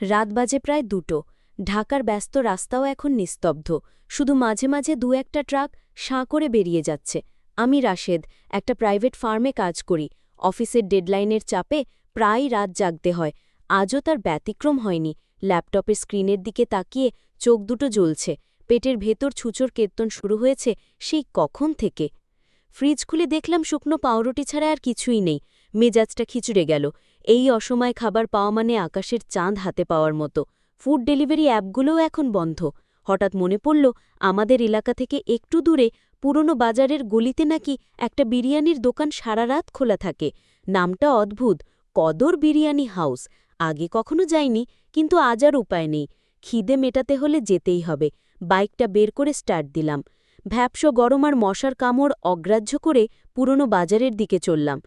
রাত বাজে প্রায় দুটো। ঢাকার ব্যস্ত রাস্তাও এখন নিস্তব্ধ। শুধু মাঝে মাঝে দু একটা ট্রাক সাঁ করে বেরিয়ে যাচ্ছে। আমি রাশেদ, একটা প্রাইভেট ফার্মে কাজ করি। অফিসের ডেডলাইনের চাপে প্রায় রাত জাগতে হয়। আজও তার ব্যতিক্রম হয়নি। ল্যাপটপের স্ক্রিনের দিকে তাকিয়ে চোখ দুটো জ্বলছে। পেটের ভেতর ছুচোর কীর্তন শুরু হয়েছে সেই কখন থেকে? ফ্রিজ খুলে দেখলাম শুকনো পাউরুটি ছাড়া আর কিছুই নেই। মেজাজটা খিচুড়ে গেল। এই অসময় খাবার পাওয়া মানে আকাশের চাঁদ হাতে পাওয়ার মতো। ফুড ডেলিভারি অ্যাপগুলোও এখন বন্ধ। হঠাৎ মনে পড়ল, আমাদের এলাকা থেকে একটু দূরে, পুরনো বাজারের গলিতে নাকি একটা বিরিয়ানির দোকান সারা রাত খোলা থাকে। নামটা অদ্ভুত, কদর বিরিয়ানি হাউস। আগে কখনো যাইনি, কিন্তু আজ আর উপায় নেই। খিদে মেটাতে হলে যেতেই হবে। বাইকটা বের করে স্টার্ট দিলাম। ভ্যাপসো গরম আর মশার কামড় অগ্রাহ্য করে পুরনো বাজারের দিকে চললাম।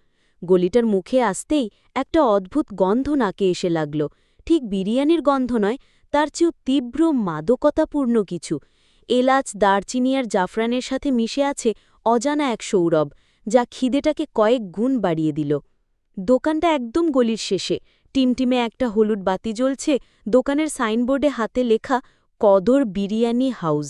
গলিটার মুখে আসতেই একটা অদ্ভুত গন্ধ নাকে এসে লাগল। ঠিক বিরিয়ানির গন্ধ নয়, তার চেয়েও তীব্র মাদকতাপূর্ণ কিছু। এলাচ, দারচিনি আর জাফরানের সাথে মিশে আছে অজানা এক সৌরভ, যা খিদেটাকে কয়েক গুণ বাড়িয়ে দিল। দোকানটা একদম গলির শেষে। টিমটিমে একটা হলুদ বাতি জ্বলছে, দোকানের সাইনবোর্ডে হাতে লেখা কদর বিরিয়ানি হাউস।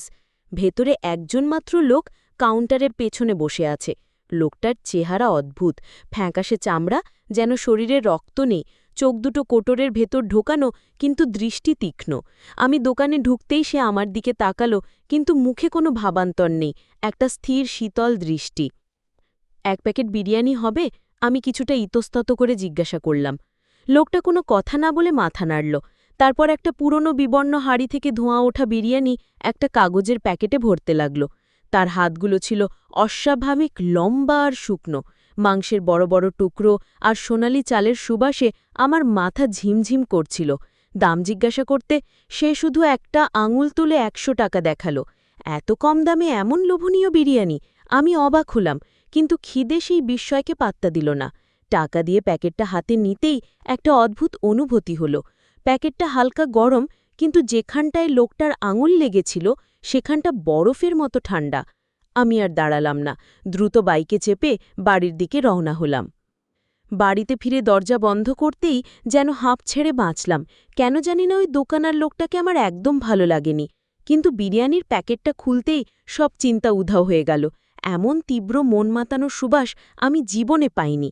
ভেতরে একজন মাত্র লোক কাউন্টারের পেছনে বসে আছে। লোকটার চেহারা অদ্ভুত। ফ্যাঁকাশে চামড়া, যেন শরীরে রক্ত নেই। চোখ দুটো কোটরের ভেতর ঢোকানো, কিন্তু দৃষ্টি তীক্ষ্ণ। আমি দোকানে ঢুকতেই সে আমার দিকে তাকালো, কিন্তু মুখে কোনো ভাবান্তর নেই, একটা স্থির শীতল দৃষ্টি। এক প্যাকেট বিরিয়ানি হবে? আমি কিছুটা ইতস্তত করে জিজ্ঞাসা করলাম। লোকটা কোনো কথা না বলে মাথা নাড়ল। তারপর একটা পুরনো বিবর্ণ হাড়ি থেকে ধোঁয়া ওঠা বিরিয়ানি একটা কাগজের প্যাকেটে ভরতে লাগল। তার হাতগুলো ছিল অস্বাভাবিক লম্বা আর শুকনো। মাংসের বড় বড় টুকরো আর সোনালি চালের সুবাসে আমার মাথা ঝিমঝিম করছিল। দাম জিজ্ঞাসা করতে সে শুধু একটা আঙুল তুলে একশো টাকা দেখাল। এত কম দামে এমন লোভনীয় বিরিয়ানি, আমি অবাক হলাম, কিন্তু খিদে সেই বিস্ময়কে পাত্তা দিল না। টাকা দিয়ে প্যাকেটটা হাতে নিতেই একটা অদ্ভুত অনুভূতি হল। প্যাকেটটা হালকা গরম কিন্তু যেখানটায় লোকটার আঙুল লেগেছিল, সেখানটা বরফের মতো ঠান্ডা আমি আর দাঁড়ালাম না। দ্রুত বাইকে চেপে বাড়ির দিকে রওনা হলাম। বাড়িতে ফিরে দরজা বন্ধ করতেই যেন হাঁপ ছেড়ে বাঁচলাম। কেন জানি না ওই দোকানার লোকটাকে আমার একদম ভালো লাগেনি। কিন্তু বিরিয়ানির প্যাকেটটা খুলতেই সব চিন্তা উধাও হয়ে গেল। এমন তীব্র মন মাতানো সুবাস আমি জীবনে পাইনি।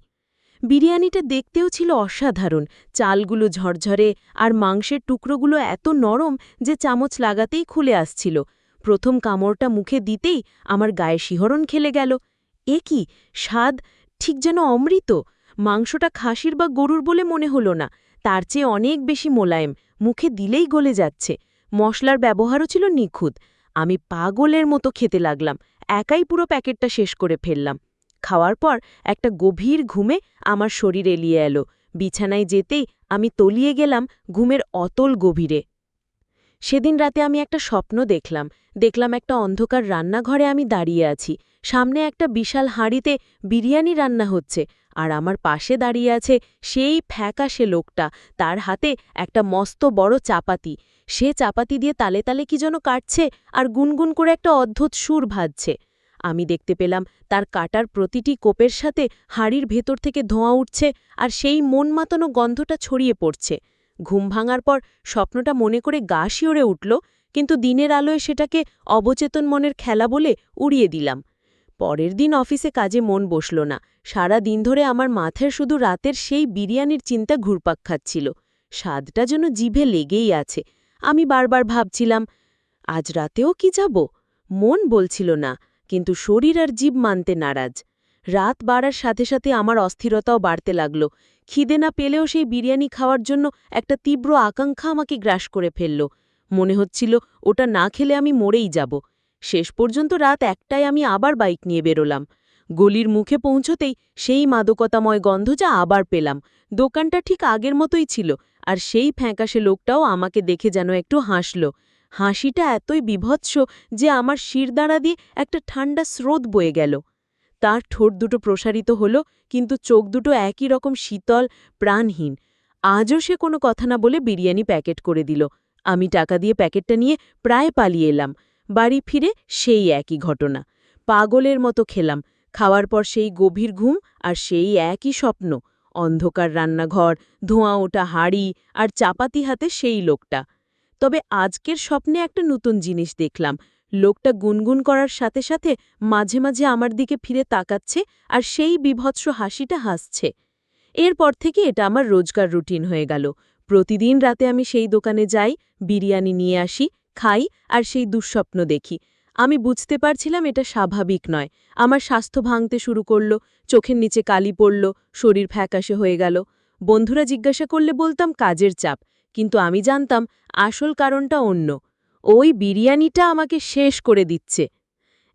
বিরিয়ানিটা দেখতেও ছিল অসাধারণ। চালগুলো ঝরঝরে আর মাংসের টুকরোগুলো এত নরম যে চামচ লাগাতেই খুলে আসছিল। প্রথম কামড়টা মুখে দিতেই আমার গায়ে শিহরণ খেলে গেল। এ কি? স্বাদ ঠিক যেন অমৃত। মাংসটা খাসির বা গরুর বলে মনে হলো না। তার চেয়ে অনেক বেশি মোলায়েম। মুখে দিলেই গলে যাচ্ছে। মশলার ব্যবহারও ছিল নিখুঁত। আমি পাগলের মতো খেতে লাগলাম। একাই পুরো প্যাকেটটা শেষ করে ফেললাম। খাওয়ার পর একটা গভীর ঘুমে আমার শরীর এলিয়ে এলো। বিছানায় যেতেই আমি তলিয়ে গেলাম ঘুমের অতল গভীরে। সেদিন রাতে আমি একটা স্বপ্ন দেখলাম। দেখলাম একটা অন্ধকার রান্নাঘরে আমি দাঁড়িয়ে আছি। সামনে একটা বিশাল হাঁড়িতে বিরিয়ানি রান্না হচ্ছে আর আমার পাশে দাঁড়িয়ে আছে সেই ফ্যাকাশে লোকটা। তার হাতে একটা মস্ত বড় চাপাতি। সে চাপাতি দিয়ে তালে তালে কি যেন কাটছে আর গুনগুন করে একটা অদ্ভুত সুর ভাজছে। আমি দেখতে পেলাম তার কাটার প্রতিটি কোপের সাথে হাড়ির ভেতর থেকে ধোঁয়া উঠছে আর সেই মন মাতানো গন্ধটা ছড়িয়ে পড়ছে। ঘুম ভাঙার পর স্বপ্নটা মনে করে গা শিওরে উঠল, কিন্তু দিনের আলোয় সেটাকে অবচেতন মনের খেলা বলে উড়িয়ে দিলাম। পরের দিন অফিসে কাজে মন বসল না। সারা দিন ধরে আমার মাথায় শুধু রাতের সেই বিরিয়ানির চিন্তা ঘুরপাক খাচ্ছিল। স্বাদটা যেন জিভে লেগেই আছে। আমি বারবার ভাবছিলাম, আজ রাতেও কি যাব? মন বলছিল না। কিন্তু শরীর আর জীব মানতে নারাজ। রাত বাড়ার সাথে সাথে আমার অস্থিরতাও বাড়তে লাগল। খিদে না পেলেও সেই বিরিয়ানি খাওয়ার জন্য একটা তীব্র আকাঙ্ক্ষা আমাকে গ্রাস করে ফেলল। মনে হচ্ছিল, ওটা না খেলে আমি মরেই যাব। শেষ পর্যন্ত রাত একটায় আমি আবার বাইক নিয়ে বেরোলাম। গলির মুখে পৌঁছতেই সেই মাদকতাময় গন্ধ যা আবার পেলাম। দোকানটা ঠিক আগের মতোই ছিল, আর সেই ফ্যাঁকাশে লোকটাও আমাকে দেখে যেন একটু হাসল। হাসিটা এতই বিভৎস যে আমার শিরদাঁড়া দিয়ে একটা ঠান্ডা স্রোত বয়ে গেল। তার ঠোঁট দুটো প্রসারিত হল, কিন্তু চোখ দুটো একই রকম শীতল, প্রাণহীন। আজও সে কোনো কথা না বলে বিরিয়ানি প্যাকেট করে দিল। আমি টাকা দিয়ে প্যাকেটটা নিয়ে প্রায় পালিয়ে এলাম। বাড়ি ফিরে সেই একই ঘটনা। পাগলের মতো খেলাম। খাওয়ার পর সেই গভীর ঘুম আর সেই একই স্বপ্ন। অন্ধকার রান্নাঘর, ধোঁয়া ওঠা হাড়ি আর চাপাতি হাতে সেই লোকটা। তবে আজকের স্বপ্নে একটা নতুন জিনিস দেখলাম। লোকটা গুনগুন করার সাথে সাথে মাঝে মাঝে আমার দিকে ফিরে তাকাচ্ছে আর সেই বিভৎস হাসিটা হাসছে। এরপর থেকে এটা আমার রোজকার রুটিন হয়ে গেল। প্রতিদিন রাতে আমি সেই দোকানে যাই, বিরিয়ানি নিয়ে আসি, খাই আর সেই দুঃস্বপ্ন দেখি। আমি বুঝতে পারছিলাম এটা স্বাভাবিক নয়। আমার স্বাস্থ্য ভাঙতে শুরু করল, চোখের নিচে কালি পড়ল, শরীর ফ্যাকাশে হয়ে গেল। বন্ধুরা জিজ্ঞাসা করলে বলতাম, কাজের চাপ। কিন্তু আমি জানতাম আসল কারণটা অন্য। ওই বিরিয়ানিটা আমাকে শেষ করে দিচ্ছে।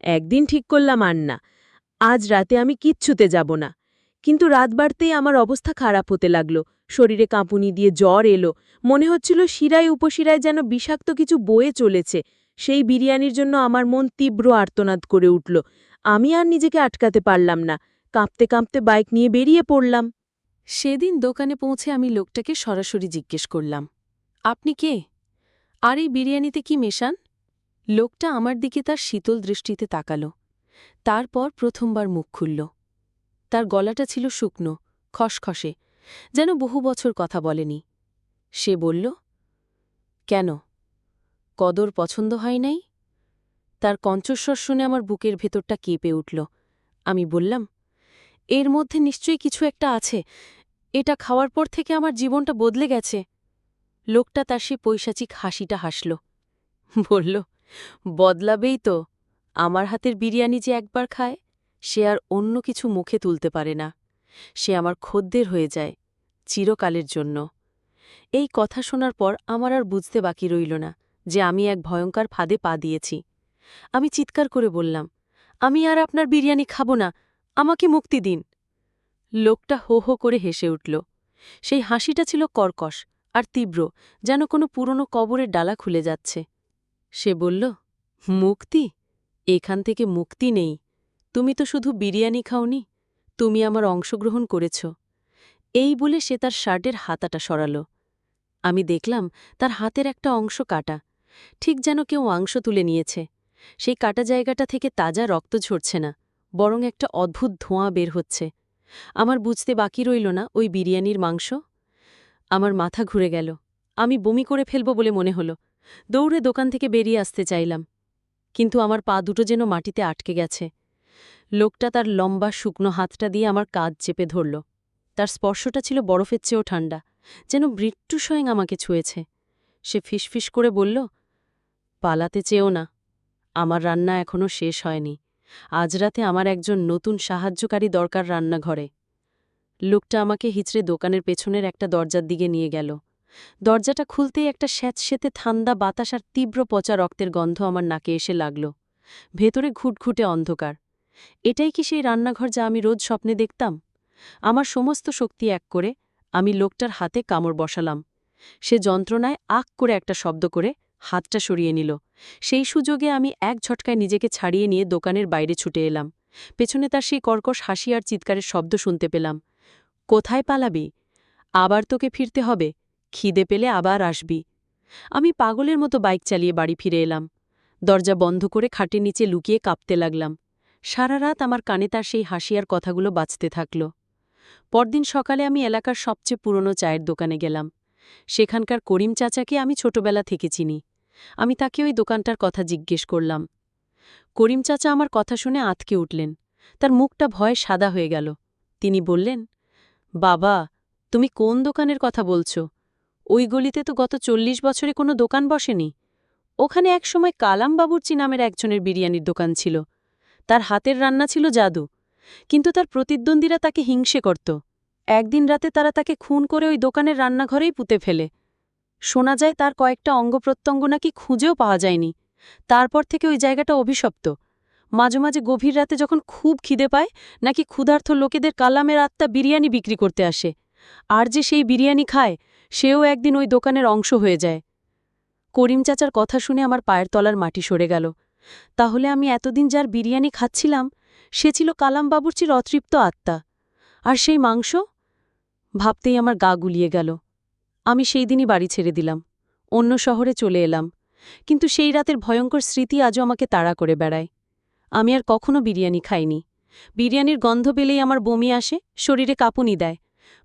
একদিন ঠিক করলাম আর না আজ রাতে আমি কিচ্ছুতে যাব না। কিন্তু রাত বাড়তেই আমার অবস্থা খারাপ হতে লাগল। শরীরে কাঁপুনি দিয়ে জ্বর এলো। মনে হচ্ছিল শিরায় উপশিরায় যেন বিষাক্ত কিছু বয়ে চলেছে। সেই বিরিয়ানির জন্য আমার মন তীব্র আর্তনাদ করে উঠল। আমি আর নিজেকে আটকাতে পারলাম না। কাঁপতে কাঁপতে বাইক নিয়ে বেরিয়ে পড়লাম। সেদিন দোকানে পৌঁছে আমি লোকটাকে সরাসরি জিজ্ঞেস করলাম, আপনি কে? আর এই বিরিয়ানিতে কি মেশান? লোকটা আমার দিকে তার শীতল দৃষ্টিতে তাকালো, তারপর প্রথমবার মুখ খুলল। তার গলাটা ছিল শুকনো, খসখসে, যেন বহু বছর কথা বলেনি। সে বলল, কেন? কদর পছন্দ হয় নাই? তার কঞ্চস্বর শুনে আমার বুকের ভেতরটা কেঁপে উঠল। আমি বললাম এর মধ্যে নিশ্চয়ই কিছু একটা আছে। এটা খাওয়ার পর থেকে আমার জীবনটা বদলে গেছে। লোকটা তার সে পৈশাচিক হাসিটা হাসল। বলল, বদলাবেই তো। আমার হাতের বিরিয়ানি যে একবার খায়, সে আর অন্য কিছু মুখে তুলতে পারে না। সে আমার খদ্দের হয়ে যায়, চিরকালের জন্য। এই কথা শোনার পর আমার আর বুঝতে বাকি রইল না যে আমি এক ভয়ঙ্কর ফাঁদে পা দিয়েছি। আমি চিৎকার করে বললাম, আমি আর আপনার বিরিয়ানি খাব না। আমাকে মুক্তি দিন। লোকটা হো হো করে হেসে উঠল। সেই হাসিটা ছিল কর্কশ আর তীব্র, যেন কোনো পুরনো কবরের ডালা খুলে যাচ্ছে। সে বলল, মুক্তি? এখান থেকে মুক্তি নেই। তুমি তো শুধু বিরিয়ানি খাওনি, তুমি আমার অংশগ্রহণ করেছ। এই বলে সে তার শার্টের হাতাটা সরাল। আমি দেখলাম তার হাতের একটা অংশ কাটা, ঠিক যেন কেউ মাংস তুলে নিয়েছে। সেই কাটা জায়গাটা থেকে তাজা রক্ত ঝরছে না। বরং একটা অদ্ভুত ধোঁয়া বের হচ্ছে। আমার বুঝতে বাকি রইল না ওই বিরিয়ানির মাংস। আমার মাথা ঘুরে গেল। আমি বমি করে ফেলব বলে মনে হলো। দৌড়ে দোকান থেকে বেরিয়ে আসতে চাইলাম। কিন্তু আমার পা দুটো যেন মাটিতে আটকে গেছে। লোকটা তার লম্বা শুকনো হাতটা দিয়ে আমার কাজ চেপে ধরল। তার স্পর্শটা ছিল বরফের চেয়েও ঠান্ডা, যেন মৃত্যু স্বয়ং আমাকে ছুঁয়েছে। সে ফিসফিস করে বলল, পালাতে চেয়েও না। আমার রান্না এখনও শেষ হয়নি। আজ রাতে আমার একজন নতুন সাহায্যকারী দরকার রান্নাঘরে। লোকটা আমাকে হিচড়ে দোকানের পেছনের একটা দরজার দিকে নিয়ে গেল। দরজাটা খুলতেই একটা স্যাঁতসেতে ঠান্ডা বাতাস আর তীব্র পচা রক্তের গন্ধ আমার নাকে এসে লাগল। ভেতরে ঘুটঘুটে অন্ধকার। এটাই কি সেই রান্নাঘর যা আমি রোজ স্বপ্নে দেখতাম? আমার সমস্ত শক্তি এক করে আমি লোকটার হাতে কামড় বসালাম। সে যন্ত্রণায় আক করে একটা শব্দ করে হাতটা সরিয়ে নিল। সেই সুযোগে আমি এক ঝটকায় নিজেকে ছাড়িয়ে নিয়ে দোকানের বাইরে ছুটে এলাম। পেছনে তার সেই কর্কশ হাসি আর চিৎকারের শব্দ শুনতে পেলাম। কোথায় পালাবি? আবার তোকে ফিরতে হবে। খিদে পেলে আবার আসবি। আমি পাগলের মতো বাইক চালিয়ে বাড়ি ফিরে এলাম। দরজা বন্ধ করে খাটের নিচে লুকিয়ে কাঁপতে লাগলাম। সারা রাত আমার কানে তার সেই হাসি আর কথাগুলো বাঁচতে থাকল। পরদিন সকালে আমি এলাকার সবচেয়ে পুরনো চায়ের দোকানে গেলাম। সেখানকার করিম চাচাকে আমি ছোটবেলা থেকে চিনি। আমি তাকে ওই দোকানটার কথা জিজ্ঞেস করলাম। করিম চাচা আমার কথা শুনে আতকে উঠলেন। তার মুখটা ভয়ে সাদা হয়ে গেল। তিনি বললেন, বাবা, তুমি কোন দোকানের কথা বলছ? ওই গলিতে তো গত চল্লিশ বছরে কোনো দোকান বসেনি। ওখানে একসময় কালাম বাবুর্চি নামের একজনের বিরিয়ানির দোকান ছিল। তার হাতের রান্না ছিল জাদু। কিন্তু তার প্রতিদ্বন্দ্বীরা তাকে হিংসে করত। একদিন রাতে তারা তাকে খুন করে ওই দোকানের রান্নাঘরেই পুঁতে ফেলে। শোনা যায় তার কয়েকটা অঙ্গপ্রত্যঙ্গ নাকি খুঁজেও পাওয়া যায়নি। তারপর থেকে ওই জায়গাটা অভিশপ্ত। মাঝে মাঝে গভীর রাতে যখন খুব খিদে পায়, নাকি ক্ষুধার্থ লোকেদের কালামের আত্মা বিরিয়ানি বিক্রি করতে আসে। আর যে সেই বিরিয়ানি খায়, সেও একদিন ওই দোকানের অংশ হয়ে যায়। করিম চাচার কথা শুনে আমার পায়ের তলার মাটি সরে গেল। তাহলে আমি এতদিন যার বিরিয়ানি খাচ্ছিলাম, সে ছিল কালাম বাবুর্চির অতৃপ্ত আত্মা। আর সেই মাংস? ভাবতেই আমার গা গুলিয়ে গেল। আমি সেই দিনই বাড়ি ছেড়ে দিলাম, অন্য শহরে চলে এলাম, কিন্তু সেই রাতের ভয়ঙ্কর স্মৃতি আজও আমাকে তাড়া করে বেড়ায়। আমি আর কখনো বিরিয়ানি খাইনি। বিরিয়ানির গন্ধ পেলেই আমার বমি আসে, শরীরে কাঁপুনি দেয়।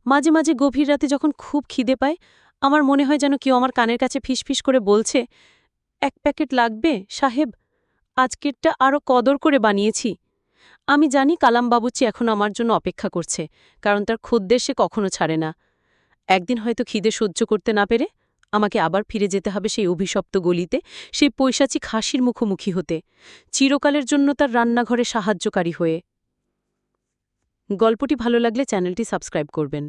মাঝে মাঝে গভীর রাতে যখন খুব খিদে পায়, আমার মনে হয় যেন কেউ আমার কানের কাছে ফিসফিস করে বলছে, এক প্যাকেট লাগবে, সাহেব? আজকেরটা আরও কদর করে বানিয়েছি। আমি জানি কালাম বাবুচি এখন আমার জন্য অপেক্ষা করছে, কারণ তার খদ্দের সে কখনো ছাড়ে না। একদিন হয়তো খিদে সহ্য করতে না পেরে আমাকে আবার ফিরে যেতে হবে সেই অভিশপ্ত গলিতে, সেই পৈশাচী খাসির মুখোমুখি হতে, চিরকালের জন্য তার রান্নাঘরে সাহায্যকারী হয়ে। গল্পটি ভালো লাগলে চ্যানেলটি সাবস্ক্রাইব করবেন।